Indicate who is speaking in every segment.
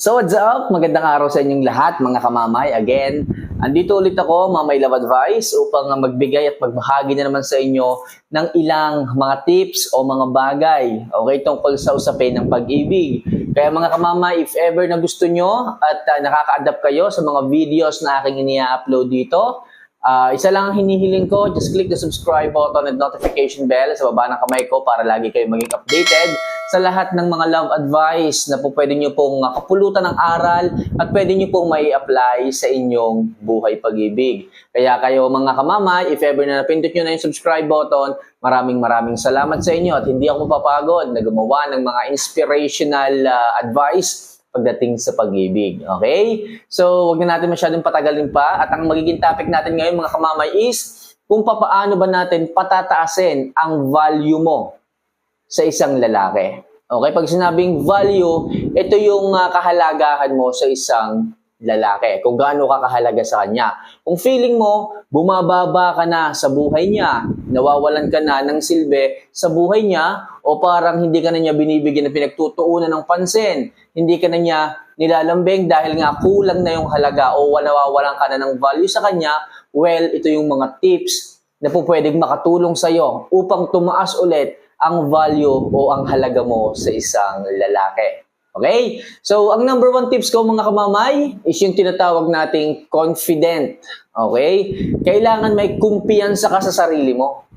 Speaker 1: So what's up? Magandang araw sa inyong lahat mga kamamay. Again, andito ulit ako, Mamay Love Advice, upang magbigay at magbahagi na naman sa inyo ng ilang mga tips o mga bagay okay, tungkol sa usapin ng pag-ibig. Kaya mga kamamay, if ever na gusto nyo at uh, nakaka-adapt kayo sa mga videos na aking inia-upload dito, Ah, isa lang ang hinihiling ko, just click the subscribe button and notification bell sa baba ng kamay ko para lagi kayo maging updated sa lahat ng mga love advice na po pwede nyo pong kapulutan ng aral at pwede nyo pong may apply sa inyong buhay pag-ibig. Kaya kayo mga kamamay, if ever na napindot nyo na yung subscribe button, maraming maraming salamat sa inyo at hindi ako mapapagod na gumawa ng mga inspirational ah, advice pagdating sa pag-ibig. Okay? So, wag na natin masyadong patagalin pa. At ang magiging topic natin ngayon, mga kamamay, is kung papaano ba natin patataasin ang value mo sa isang lalaki. Okay? Pag sinabing value, ito yung uh, kahalagahan mo sa isang lalaki. Kung gaano ka kahalaga sa kanya. Kung feeling mo, bumababa ka na sa buhay niya, nawawalan ka na ng silbi sa buhay niya, o parang hindi ka na niya binibigyan ng pinagtutuunan ng pansin, hindi ka na niya nilalambing dahil nga kulang na yung halaga o nawawalan ka na ng value sa kanya, well, ito yung mga tips na po pwedeng makatulong sa iyo upang tumaas ulit ang value o ang halaga mo sa isang lalaki. Okay? So, ang number one tips ko mga kamamay is yung tinatawag nating confident. Okay? Kailangan may kumpiyansa ka sa sarili mo.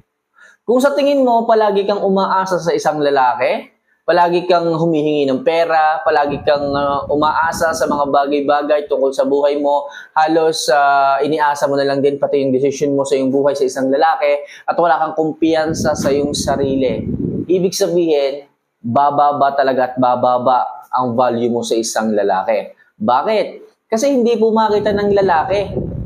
Speaker 1: Kung sa tingin mo, palagi kang umaasa sa isang lalaki, palagi kang humihingi ng pera, palagi kang uh, umaasa sa mga bagay-bagay tungkol sa buhay mo, halos uh, iniasa mo na lang din pati yung decision mo sa iyong buhay sa isang lalaki, at wala kang kumpiyansa sa iyong sarili. Ibig sabihin, bababa talaga at bababa ang value mo sa isang lalaki. Bakit? Kasi hindi po makita ng lalaki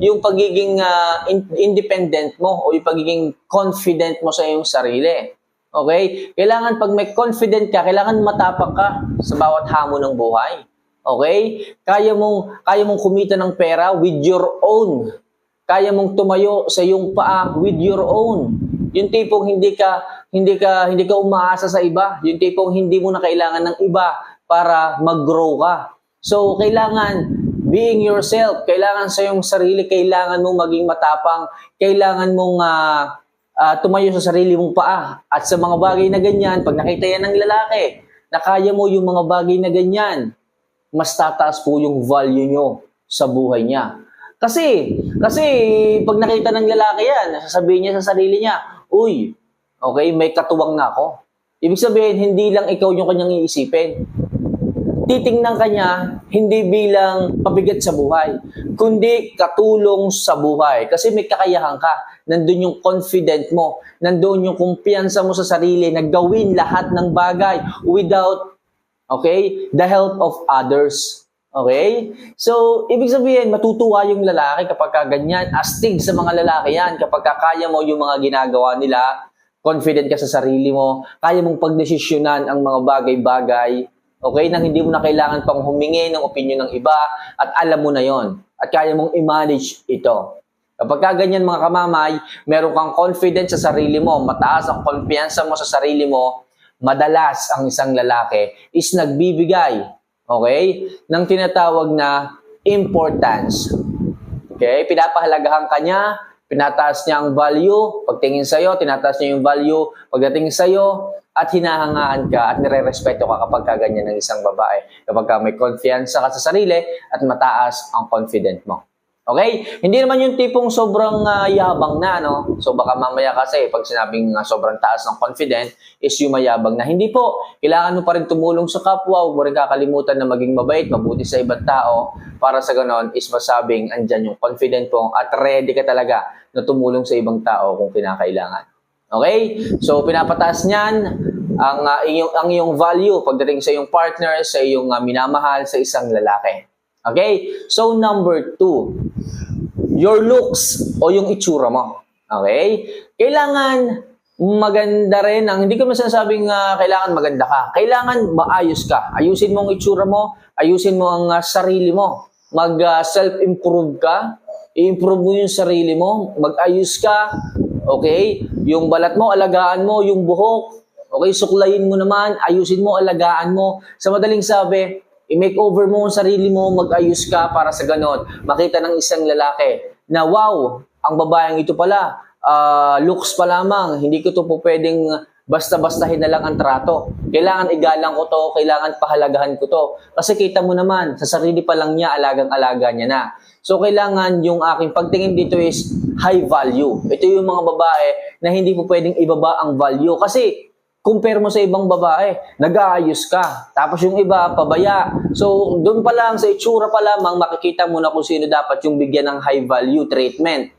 Speaker 1: yung pagiging uh, in- independent mo o yung pagiging confident mo sa iyong sarili. Okay? Kailangan pag may confident ka, kailangan matapak ka sa bawat hamon ng buhay. Okay? Kaya mong kaya mong kumita ng pera with your own. Kaya mong tumayo sa iyong paa with your own. Yung tipong hindi ka hindi ka hindi ka umaasa sa iba, yung tipong hindi mo na kailangan ng iba para mag-grow ka. So kailangan being yourself, kailangan sa iyong sarili, kailangan mong maging matapang, kailangan mong uh, uh, tumayo sa sarili mong paa. At sa mga bagay na ganyan, pag nakita yan ng lalaki, na kaya mo yung mga bagay na ganyan, mas tataas po yung value nyo sa buhay niya. Kasi, kasi pag nakita ng lalaki yan, sasabihin niya sa sarili niya, Uy, okay, may katuwang na ako. Ibig sabihin, hindi lang ikaw yung kanyang iisipin. Titingnan ka niya, hindi bilang pabigat sa buhay, kundi katulong sa buhay. Kasi may kakayahan ka. Nandun yung confident mo. Nandun yung kumpiyansa mo sa sarili na gawin lahat ng bagay without, okay, the help of others. Okay? So, ibig sabihin, matutuwa yung lalaki kapag ka ganyan. Astig sa mga lalaki yan. Kapag kaya mo yung mga ginagawa nila, confident ka sa sarili mo, kaya mong pagdesisyonan ang mga bagay-bagay, okay, nang hindi mo na kailangan pang humingi ng opinion ng iba, at alam mo na yon at kaya mong i-manage ito. Kapag ka ganyan mga kamamay, meron kang confidence sa sarili mo, mataas ang kumpiyansa mo sa sarili mo, madalas ang isang lalaki is nagbibigay okay, ng tinatawag na importance. Okay, pinapahalagahan ka niya, pinataas niya ang value, pagtingin sa'yo, tinataas niya yung value, pagdating sa'yo, at hinahangaan ka at nire-respeto ka kapag ka ganyan ng isang babae. Kapag ka may confiance ka sa sarili at mataas ang confident mo. Okay? Hindi naman yung tipong sobrang uh, yabang na, no? So baka mamaya kasi pag sinabing uh, sobrang taas ng confident is yung mayabang na. Hindi po. Kailangan mo pa rin tumulong sa kapwa. Huwag mo rin kakalimutan na maging mabait, mabuti sa ibang tao para sa ganon is masabing andyan yung confident mo at ready ka talaga na tumulong sa ibang tao kung kinakailangan. Okay? So pinapataas niyan ang uh, iyong ang iyong value pagdating sa iyong partner, sa iyong uh, minamahal sa isang lalaki. Okay? So, number two, your looks o yung itsura mo. Okay? Kailangan maganda rin ang hindi ko masasabing uh, kailangan maganda ka. Kailangan maayos ka. Ayusin mo ang itsura mo, ayusin mo ang uh, sarili mo. Mag uh, self-improve ka, i-improve mo yung sarili mo, mag-ayos ka. Okay? Yung balat mo, alagaan mo, yung buhok, okay, suklayin mo naman, ayusin mo, alagaan mo. Sa madaling sabi, I-make over mo ang sarili mo, mag-ayos ka para sa ganon. Makita ng isang lalaki na wow, ang babaeng ito pala, ah, looks pa lamang, hindi ko to po pwedeng basta-bastahin na lang ang trato. Kailangan igalang ko to, kailangan pahalagahan ko to. Kasi kita mo naman, sa sarili pa lang niya, alagang-alaga niya na. So, kailangan yung aking pagtingin dito is high value. Ito yung mga babae na hindi po pwedeng ibaba ang value. Kasi, compare mo sa ibang babae, nag-aayos ka. Tapos yung iba, pabaya. So, doon pa lang, sa itsura pa lamang, makikita mo na kung sino dapat yung bigyan ng high value treatment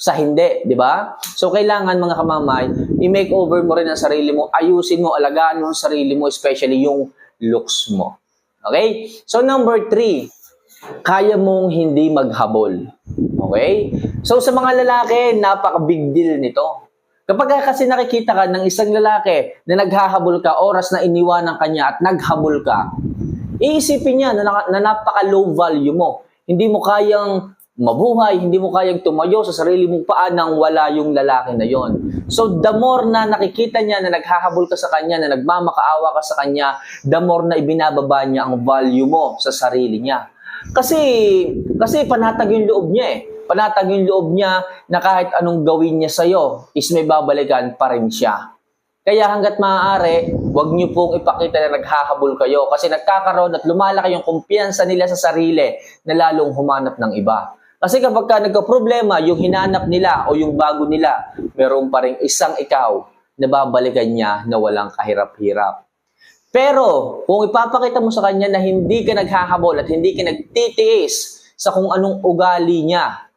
Speaker 1: sa hindi, di ba? So, kailangan mga kamamay, i-make over mo rin ang sarili mo, ayusin mo, alagaan mo ang sarili mo, especially yung looks mo. Okay? So, number three, kaya mong hindi maghabol. Okay? So, sa mga lalaki, napaka-big deal nito. Kapag kasi nakikita ka ng isang lalaki na naghahabol ka, oras na iniwanan kanya at naghabol ka, iisipin niya na, na napaka-low value mo. Hindi mo kayang mabuhay, hindi mo kayang tumayo sa sarili mong paa nang wala yung lalaki na yon. So, the more na nakikita niya na naghahabol ka sa kanya, na nagmamakaawa ka sa kanya, the more na ibinababa niya ang value mo sa sarili niya. Kasi, kasi panatag yung loob niya eh. Panatag yung loob niya na kahit anong gawin niya sa'yo, is may babalikan pa rin siya. Kaya hanggat maaari, huwag niyo pong ipakita na naghahabol kayo kasi nagkakaroon at lumalaki yung kumpiyansa nila sa sarili na lalong humanap ng iba. Kasi kapag ka nagka-problema, yung hinanap nila o yung bago nila, meron pa rin isang ikaw na babalikan niya na walang kahirap-hirap. Pero kung ipapakita mo sa kanya na hindi ka naghahabol at hindi ka nagtitiis sa kung anong ugali niya,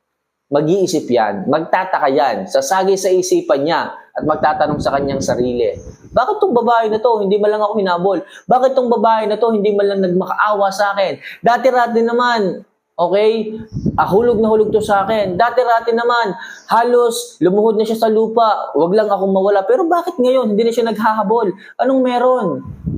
Speaker 1: mag-iisip yan, magtataka yan, sasagi sa isipan niya at magtatanong sa kanyang sarili, bakit tong babae na to, hindi man lang ako hinabol? Bakit tong babae na to, hindi man lang nagmakaawa sa akin? Dati-rati naman, okay, ah, hulog na hulog to sa akin. Dati-rati naman, halos lumuhod na siya sa lupa, wag lang akong mawala. Pero bakit ngayon, hindi na siya naghahabol? Anong meron?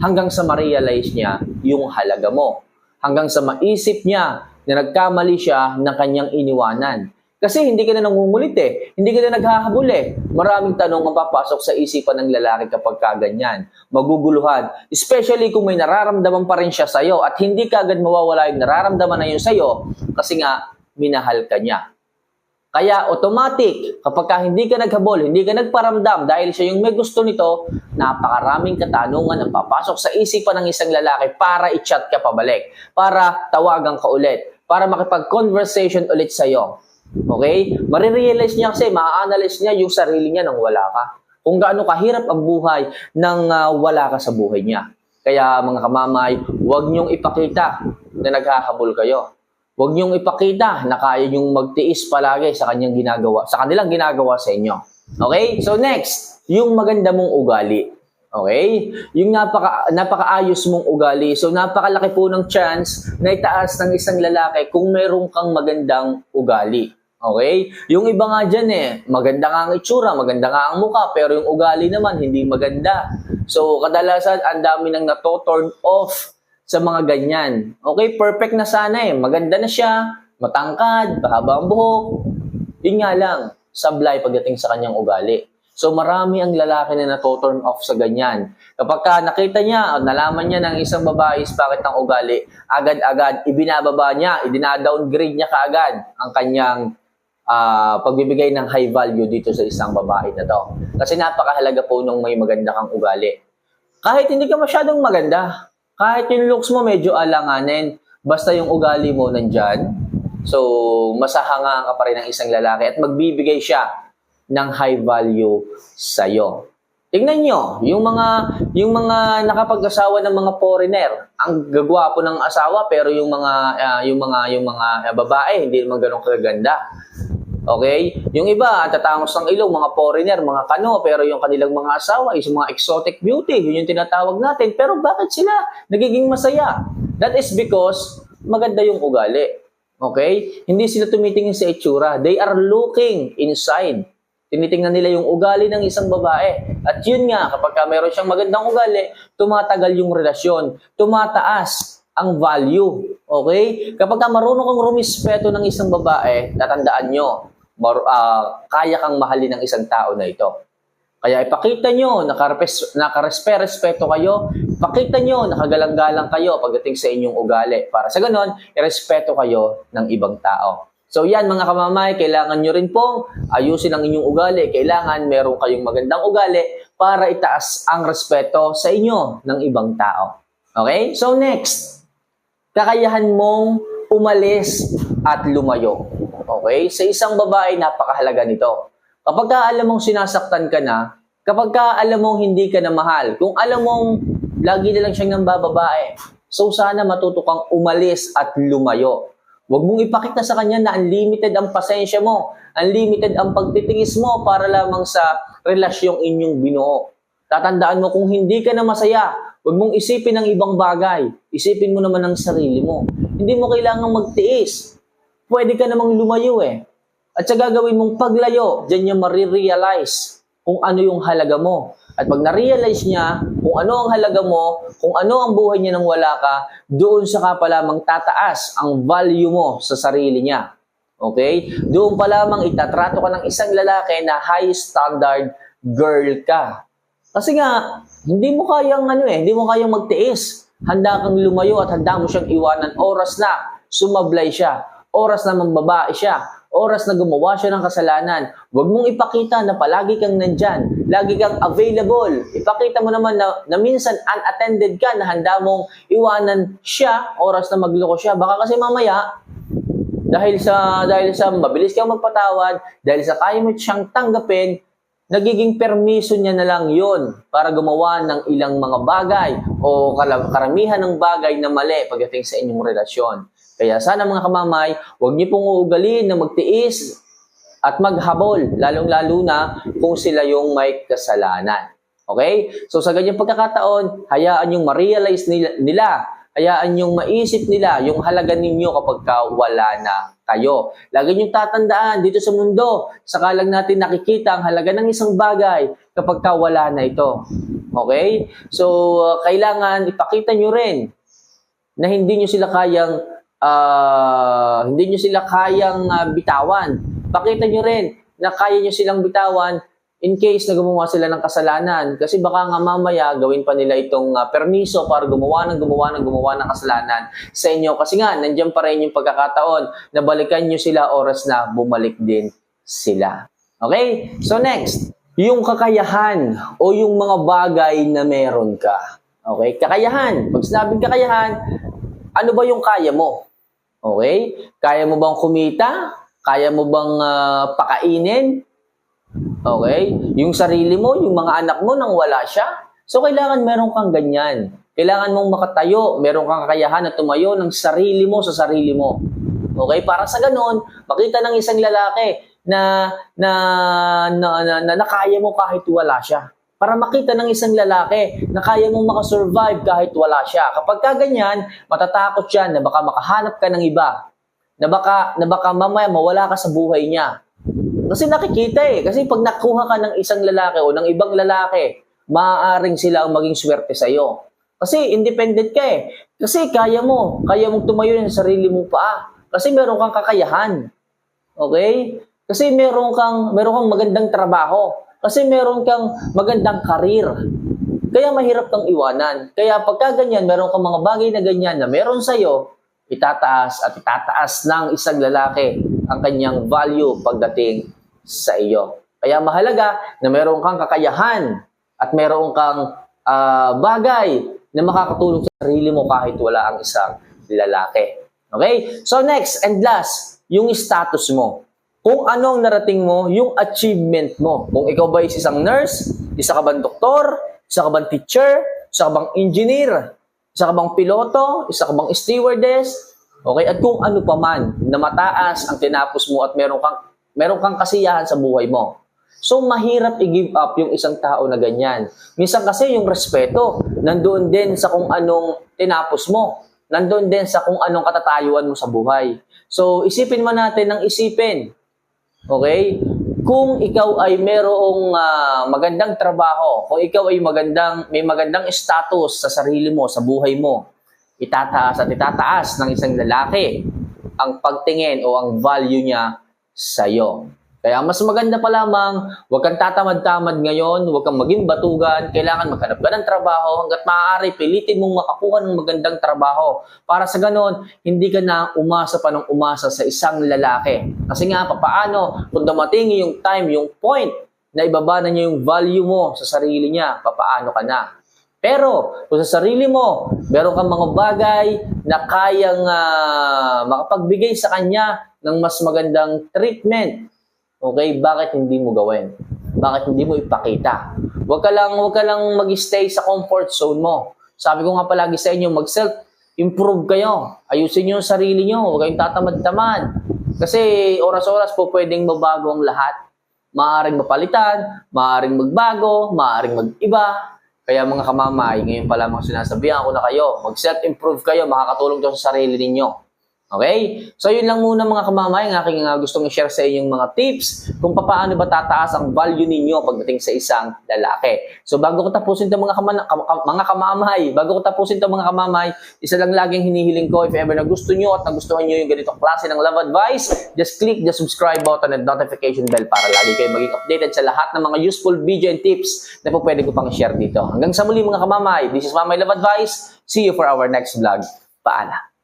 Speaker 1: Hanggang sa ma-realize niya yung halaga mo. Hanggang sa maisip niya na nagkamali siya ng kanyang iniwanan. Kasi hindi ka na nangungulit eh. Hindi ka na naghahabol eh. Maraming tanong ang papasok sa isipan ng lalaki kapag kaganyan. Maguguluhan. Especially kung may nararamdaman pa rin siya sa'yo at hindi ka agad mawawala yung nararamdaman na yun sa'yo kasi nga minahal ka niya. Kaya automatic, kapag ka hindi ka naghabol, hindi ka nagparamdam dahil siya yung may gusto nito, napakaraming katanungan ang papasok sa isipan ng isang lalaki para i-chat ka pabalik, para tawagan ka ulit, para makipag-conversation ulit sa'yo. Okay? Marirealize niya kasi, ma-analyze niya yung sarili niya nang wala ka. Kung gaano kahirap ang buhay nang ah, wala ka sa buhay niya. Kaya mga kamamay, huwag niyong ipakita na naghahabol kayo. Huwag niyong ipakita na kaya niyong magtiis palagi sa kanyang ginagawa, sa kanilang ginagawa sa inyo. Okay? So next, yung maganda mong ugali. Okay? Yung napaka napakaayos mong ugali. So napakalaki po ng chance na itaas ng isang lalaki kung meron kang magandang ugali. Okay? Yung iba nga dyan eh, maganda nga ang itsura, maganda nga ang mukha, pero yung ugali naman hindi maganda. So kadalasan ang dami nang nato-turn off sa mga ganyan. Okay, perfect na sana eh. Maganda na siya, matangkad, mahaba ang buhok. Yun nga lang, sablay pagdating sa kanyang ugali. So marami ang lalaki na nato-turn off sa ganyan. Kapag ka nakita niya, o nalaman niya ng isang babae is bakit ng ugali, agad-agad ibinababa niya, idina-downgrade niya kaagad ang kanyang ah, pagbibigay ng high value dito sa isang babae na to. Kasi napakahalaga po nung may maganda kang ugali. Kahit hindi ka masyadong maganda, kahit yung looks mo medyo alanganin, basta yung ugali mo nandyan, so masahangaan ka pa rin ng isang lalaki at magbibigay siya ng high value sa'yo. Tingnan nyo, yung mga yung mga nakapag-asawa ng mga foreigner, ang gagwapo ng asawa pero yung mga ah, yung mga yung mga ah, babae hindi naman ganoon kaganda. Okay? Yung iba, tatangos ng ilong, mga foreigner, mga kano, pero yung kanilang mga asawa is mga exotic beauty. Yun yung tinatawag natin. Pero bakit sila nagiging masaya? That is because maganda yung ugali. Okay? Hindi sila tumitingin sa itsura. They are looking inside. Tinitingnan nila yung ugali ng isang babae. At yun nga, kapag ka meron siyang magandang ugali, tumatagal yung relasyon. Tumataas ang value. Okay? Kapag ka marunong kang rumispeto ng isang babae, tatandaan nyo, mar- ah, kaya kang mahalin ng isang tao na ito. Kaya ipakita nyo, nakarespe-respeto kayo, ipakita nyo, nakagalang-galang kayo pagdating sa inyong ugali. Para sa ganon, irespeto kayo ng ibang tao. So yan mga kamamay, kailangan nyo rin pong ayusin ang inyong ugali. Kailangan meron kayong magandang ugali para itaas ang respeto sa inyo ng ibang tao. Okay? So next, kakayahan mong umalis at lumayo. Okay? Sa isang babae, napakahalaga nito. Kapag ka alam mong sinasaktan ka na, kapag ka alam mong hindi ka na mahal, kung alam mong lagi na lang siyang nambababae, so sana matuto kang umalis at lumayo. Huwag mong ipakita sa kanya na unlimited ang pasensya mo, unlimited ang pagtitiis mo para lamang sa relasyong inyong binuo. Tatandaan mo kung hindi ka na masaya, huwag mong isipin ang ibang bagay. Isipin mo naman ang sarili mo. Hindi mo kailangang magtiis. Pwede ka namang lumayo eh. At sa gagawin mong paglayo, dyan niya marirealize kung ano yung halaga mo. At pag na-realize niya kung ano ang halaga mo, kung ano ang buhay niya nang wala ka, doon sa ka pa lamang tataas ang value mo sa sarili niya. Okay? Doon pa lamang itatrato ka ng isang lalaki na high standard girl ka. Kasi nga, hindi mo kayang ano eh, hindi mo kayang magtiis. Handa kang lumayo at handa mo siyang iwanan. Oras na, sumablay siya. Oras na mambabae siya oras na gumawa siya ng kasalanan, huwag mong ipakita na palagi kang nandyan, lagi kang available. Ipakita mo naman na, na minsan unattended ka, na handa mong iwanan siya, oras na magloko siya. Baka kasi mamaya, dahil sa dahil sa mabilis kang magpatawad, dahil sa kaya mo siyang tanggapin, nagiging permiso niya na lang yon para gumawa ng ilang mga bagay o karamihan ng bagay na mali pagdating sa inyong relasyon. Kaya sana mga kamamay, huwag niyo pong uugalin na magtiis at maghabol, lalong-lalo na kung sila yung may kasalanan. Okay? So sa ganyang pagkakataon, hayaan yung ma-realize nila, nila, hayaan yung maisip nila yung halaga ninyo kapag ka wala na kayo. Lagi niyong tatandaan dito sa mundo, saka lang natin nakikita ang halaga ng isang bagay kapag ka wala na ito. Okay? So, kailangan ipakita nyo rin na hindi nyo sila kayang uh, hindi nyo sila kayang uh, bitawan. Pakita nyo rin na kaya nyo silang bitawan in case na gumawa sila ng kasalanan. Kasi baka nga mamaya gawin pa nila itong uh, permiso para gumawa ng gumawa ng gumawa ng kasalanan sa inyo. Kasi nga, nandiyan pa rin yung pagkakataon na balikan nyo sila oras na bumalik din sila. Okay? So next, yung kakayahan o yung mga bagay na meron ka. Okay? Kakayahan. Pag sinabing kakayahan, ano ba yung kaya mo? Okay? Kaya mo bang kumita? Kaya mo bang uh, pakainin? Okay? Yung sarili mo, yung mga anak mo nang wala siya. So, kailangan meron kang ganyan. Kailangan mong makatayo, meron kang kakayahan na tumayo ng sarili mo sa sarili mo. Okay? Para sa ganon, makita ng isang lalaki na na na, na, na, na kaya mo kahit wala siya para makita ng isang lalaki na kaya mong makasurvive kahit wala siya. Kapag ka ganyan, matatakot siya na baka makahanap ka ng iba. Na baka, na baka mamaya mawala ka sa buhay niya. Kasi nakikita eh. Kasi pag nakuha ka ng isang lalaki o ng ibang lalaki, maaaring sila ang maging swerte sa'yo. Kasi independent ka eh. Kasi kaya mo. Kaya mong tumayo ng sarili mong paa. Kasi meron kang kakayahan. Okay? Kasi meron kang, meron kang magandang trabaho. Kasi meron kang magandang karir. Kaya mahirap kang iwanan. Kaya pagka ganyan, meron kang mga bagay na ganyan na meron sa'yo, itataas at itataas ng isang lalaki ang kanyang value pagdating sa iyo. Kaya mahalaga na meron kang kakayahan at meron kang uh, bagay na makakatulong sa sarili mo kahit wala ang isang lalaki. Okay? So next and last, yung status mo kung ano ang narating mo, yung achievement mo. Kung ikaw ba is isang nurse, isa ka bang doktor, isa ka bang teacher, isa ka bang engineer, isa ka bang piloto, isa ka bang stewardess, okay? At kung ano pa man na mataas ang tinapos mo at meron kang, meron kang kasiyahan sa buhay mo. So, mahirap i-give up yung isang tao na ganyan. Minsan kasi yung respeto, nandoon din sa kung anong tinapos mo. Nandoon din sa kung anong katatayuan mo sa buhay. So, isipin mo natin ng isipin Okay? Kung ikaw ay merong uh, magandang trabaho, kung ikaw ay magandang may magandang status sa sarili mo, sa buhay mo, itataas at itataas ng isang lalaki ang pagtingin o ang value niya sa iyo. Kaya mas maganda pa lamang, huwag kang tatamad-tamad ngayon, huwag kang maging batugan, kailangan maghanap ka ng trabaho, hanggat maaari, pilitin mong makakuha ng magandang trabaho. Para sa ganon, hindi ka na umasa pa ng umasa sa isang lalaki. Kasi nga, papaano, kung dumating yung time, yung point, na ibaba na niya yung value mo sa sarili niya, papaano ka na. Pero, kung sa sarili mo, meron kang mga bagay na kayang ah, makapagbigay sa kanya ng mas magandang treatment, okay, bakit hindi mo gawin? Bakit hindi mo ipakita? Huwag ka lang, huwag ka lang mag-stay sa comfort zone mo. Sabi ko nga palagi sa inyo, mag-self-improve kayo. Ayusin niyo yung sarili niyo. Huwag kayong tatamad-tamad. Kasi oras-oras po pwedeng mabago ang lahat. Maaring mapalitan, maaring magbago, maaring mag-iba. Kaya mga kamamay, ngayon pa lamang sinasabihan ko na kayo, mag-self-improve kayo, makakatulong to sa sarili ninyo. Okay? So yun lang muna mga kamamay, ang aking uh, gustong i-share sa inyong mga tips kung paano ba tataas ang value ninyo pagdating sa isang lalaki. So bago ko tapusin itong mga, kamana- kam- mga kamamay, bago ko tapusin itong mga kamamay, isa lang laging hinihiling ko, if ever na gusto nyo at nagustuhan nyo yung ganitong klase ng love advice, just click the subscribe button and notification bell para lagi kayo maging updated sa lahat ng mga useful video and tips na po pwede ko pang share dito. Hanggang sa muli mga kamamay, this is Mamay Love Advice. See you for our next vlog. Paala.